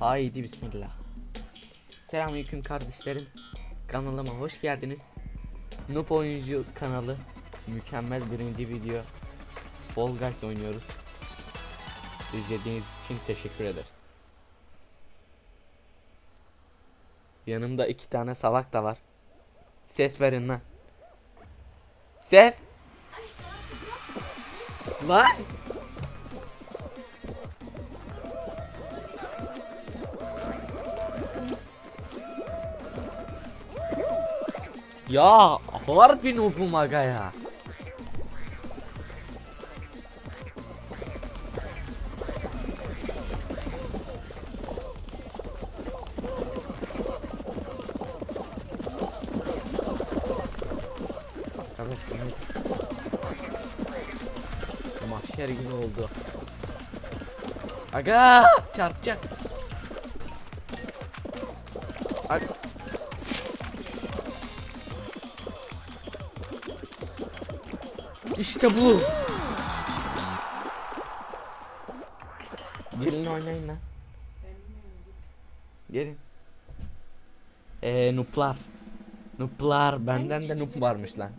Haydi bismillah. Selamünaleyküm kardeşlerim. Kanalıma hoş geldiniz. Noob oyuncu kanalı. Mükemmel birinci video. Fall Guys oynuyoruz. İzlediğiniz için teşekkür ederiz. Yanımda iki tane salak da var. Ses verin lan. Ses. Lan. Ya harbi noobum aga ya. Evet. Mahşer günü oldu. Aga çarpacak. İşte bu. Gelin oynayın lan. Gelin. Eee nuplar. Nuplar benden de nup varmış lan.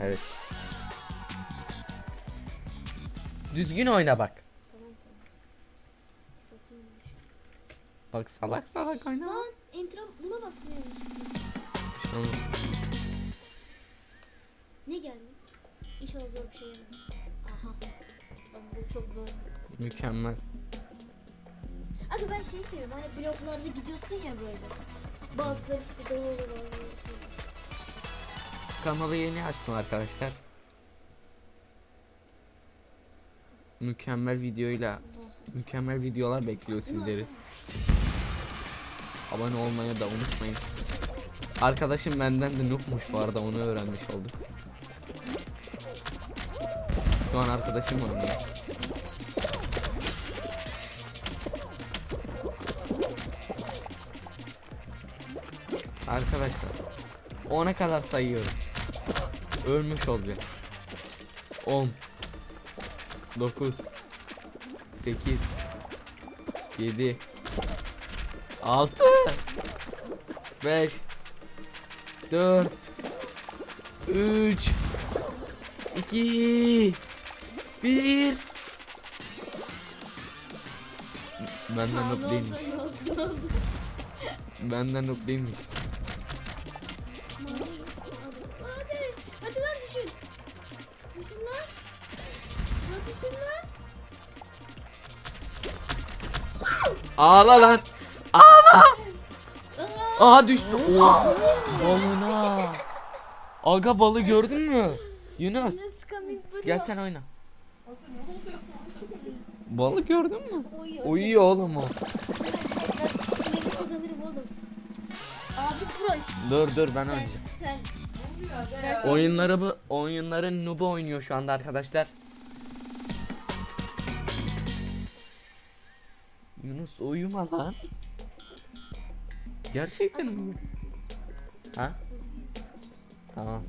Evet. Düzgün oyna bak. Bak salak salak oyna. Lan entra buna. Tamam. Ne geldi? İnşallah zor bir şey gelmemiştir. Aha. Lan bu çok zor. Mükemmel. Abi ben şeyi seviyorum. Hani bloklarda gidiyorsun ya böyle. Bazıları işte dolu dolu bazıları şey. Kanalı yeni açtım arkadaşlar. Mükemmel videoyla mükemmel videolar bekliyor sizleri. Abone olmayı da unutmayın. Arkadaşım benden de noobmuş bu arada onu öğrenmiş olduk. Şu an arkadaşım oynuyor. Arkadaşlar 10'a kadar sayıyorum. Ölmüş olacak. 10 9 8 7 6 5 4 3 2 1 Benden noob değilmiş. Benden noob değilmiş. Hadi. Hadi lan düşün. Düşün lan. Lan düşün lan. Ağla lan. Ağla. Aha düştü. Oha. Balına. Aga balı gördün mü? Yunus. Gel sen oyna. Balı gördün mü? Uyuyor. Uyuyor oğlum o. Ben kazanırım oğlum. Abi Proş. Dur dur ben Sen, oynayacağım. sen. Oyunları bu oyunların nubu oynuyor şu anda arkadaşlar. Yunus uyuma lan. Gerçekten mi? Ha? Tamam.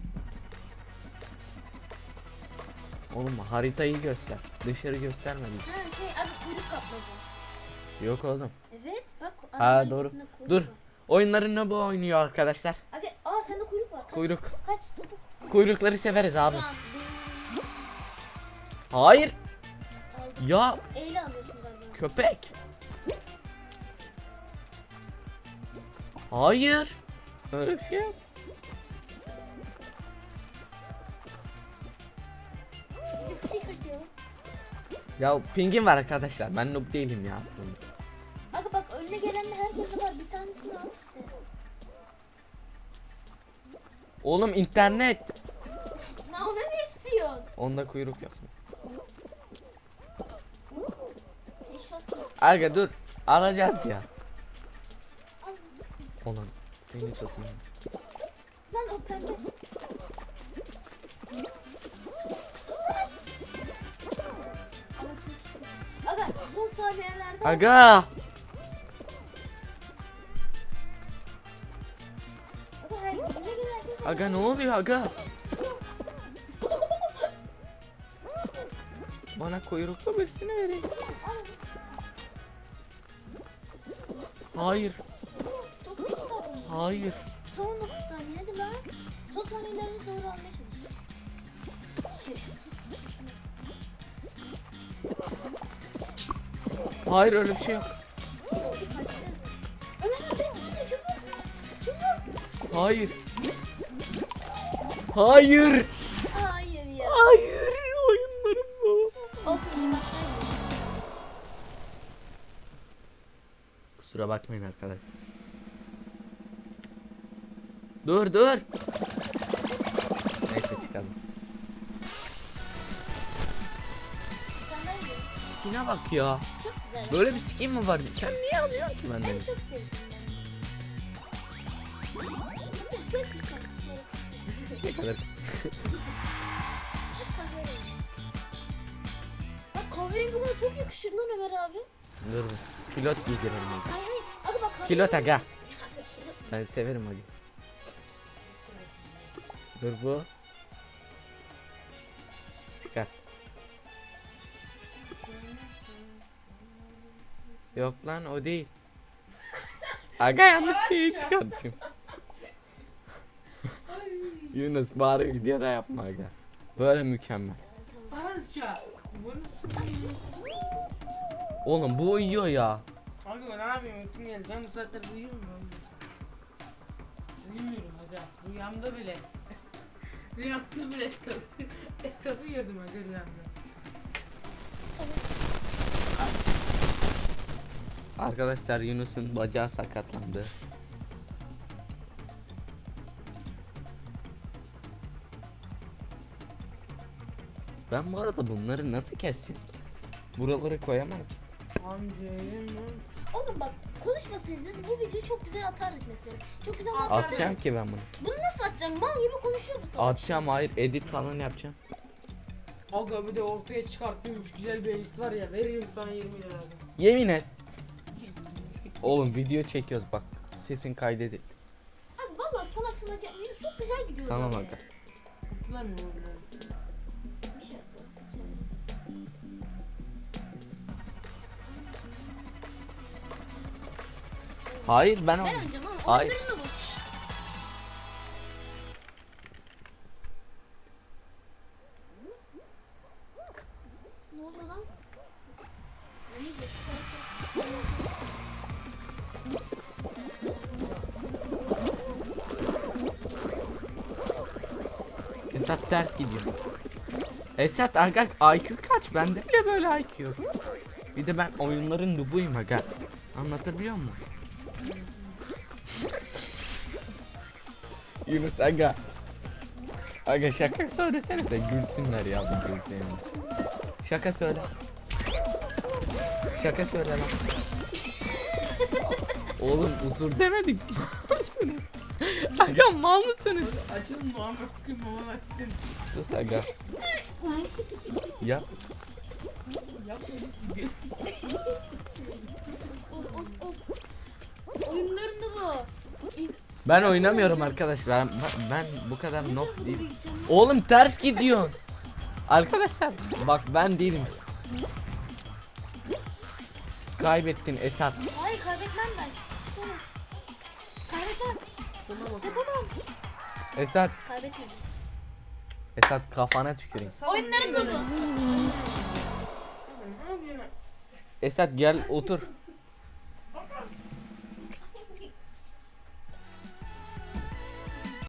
Oğlum haritayı göster. Dışarı gösterme bize. Ha şey abi kuyruk kapladı. Yok oğlum. Evet bak. Ha arabanın doğru. üstünde kuyruk Dur. var. Oyunların nubu oynuyor arkadaşlar. Abi aa sende kuyruk var. Kaç, Kuyruk. Kaç topuk. Kuyrukları severiz abi. Hayır. Aldım. Ya Eyle alıyorsun galiba. Köpek. Hayır. Öyle bir şey yok. Kaçıyor. Ya pingin var arkadaşlar. Ben noob değilim ya aslında. Aga bak önüne gelen herkese var. Bir tanesini al işte. Oğlum internet. Ne ona ne istiyorsun? Onda kuyruk yok. Aga dur. Alacağız ya. Olan seni tutayım. Lan o pembe. Aga son saniyelerde Aga. Aga ne oluyor aga? Bana kuyruklu birisini verin. Hayır. Hayır. Son 19 saniye hadi lan. Son saniyelerini doğru almaya çalış. Hayır öyle bir şey yok. Hayır. Hayır. Hayır ya. Hayır. Oyunlarım bu. Olsun bakayım. Kusura bakmayın arkadaşlar. Dur dur. Neyse çıkalım. Yine bak ya. Çok. Böyle bir skin mi var? Sen niye alıyorsun ki benden? Ben çok sevdim. Ne kadar Bak kahverengi bana çok yakışır lan Ömer abi. Dur. Pilot giydirelim. Hayır hayır. Hadi bak. Pilot aga. Ben severim hadi. Dur bu. Yok lan o değil. Aga yanlış şeyi çıkarttım. Yunus bari video da yapma aga. Böyle mükemmel. Nasıl? Oğlum bu uyuyor ya. Kanka ben ne yapayım uykum geldi. Ben bu saatte uyuyorum mu? Uyumuyorum aga. Rüyamda bile. rüyamda bile esnafı, esnafı gördüm aga rüyamda. Arkadaşlar Yunus'un bacağı sakatlandı. Ben bu arada bunları nasıl keseceğim? Buraları koyamam ki. Amcayım. Oğlum bak konuşmasaydınız bu videoyu çok güzel atardık mesela. Çok güzel atardık. Atacağım ki ben bunu. Bunu nasıl atacağım? Mal gibi konuşuyor bu salak. Atacağım hayır edit falan yapacağım. Aga bir de ortaya çıkarttığımız güzel bir edit var ya. Veriyorum sana 20 lira. Yemin et. Oğlum video çekiyoruz bak. Sesin kaydedildi. Abi valla salak salak yapmıyor. Çok güzel gidiyor. Tamam böyle. aga. Bir şey yapalım. Hayır ben Ben o. oynayacağım. Oyunların da Ters gidiyor. Esat aga IQ kaç? Bende bile böyle IQ yok. Bir de ben oyunların nubuyum aga. Anlatabiliyor muyum? Yunus aga. Aga şaka söylesene de gülsünler ya bu gülsünler. Şaka söyle. Şaka söyle lan. Oğlum usur demedik. aga mal mısınız? Açın Muhammed Sıkın Muhammed Sıkın. Sus aga. Yap. Yapma. Of of of. Oyunların da bu. Ben oynamıyorum arkadaşlar. Ben, ben, bu kadar nok değilim. Oğlum ters gidiyorsun. Arkadaşlar bak ben değilim. Kaybettin Esat. Hayır kaybetmem ben. Kaybetmem. Buna bak. Yapamam. Esat. Kaybetmedim. Esat kafana tüküreyim. Oyunların. Ne yapıyorsun? Esat gel otur.